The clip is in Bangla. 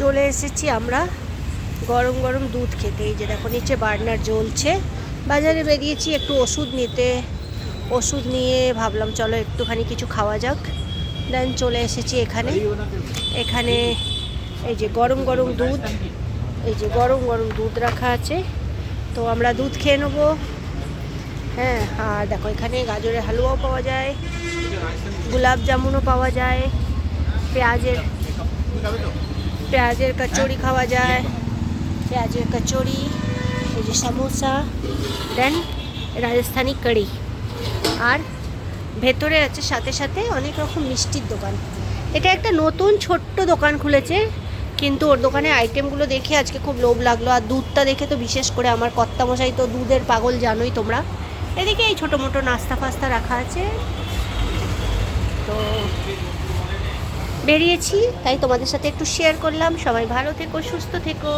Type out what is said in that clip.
চলে এসেছি আমরা গরম গরম দুধ খেতে। এই যে দেখো, নিচে বার্নার জ্বলছে। বাজারে বেরিয়েছি, একটু ওষুধ নিতে। ওষুধ নিয়ে ভাবলাম, চলো একটুখানি কিছু খাওয়া যাক। দেন চলে এসেছি এখানে। এখানে এই যে গরম গরম দুধ, এই যে গরম গরম দুধ রাখা আছে। তো আমরা দুধ খেয়ে নেব। হ্যাঁ আর দেখো, এখানে গাজরের হালুয়াও পাওয়া যায় গোলাপ জামুনও পাওয়া যায়, পেঁয়াজের পেঁয়াজের কচুরি খাওয়া যায়। পেঁয়াজের কচুরি এই যে সমোসা দেন রাজস্থানি কারি। আর ভেতরে আছে সাথে সাথে অনেক রকম মিষ্টির দোকান। এটা একটা নতুন ছোট্ট দোকান খুলেছে কিন্তু ওর দোকানে আইটেমগুলো দেখে আজকে খুব লোভ লাগল। আর দুধটা দেখে তো বিশেষ করে আমার কর্তামশাই তো দুধের পাগল জানোই তোমরা। এদিকে এই ছোটো মোটো নাস্তা ফাস্তা রাখা আছে। তো বেরিয়েছি তাই তোমাদের সাথে একটু শেয়ার করলাম। সবাই ভালো থেকো সুস্থ থেকো।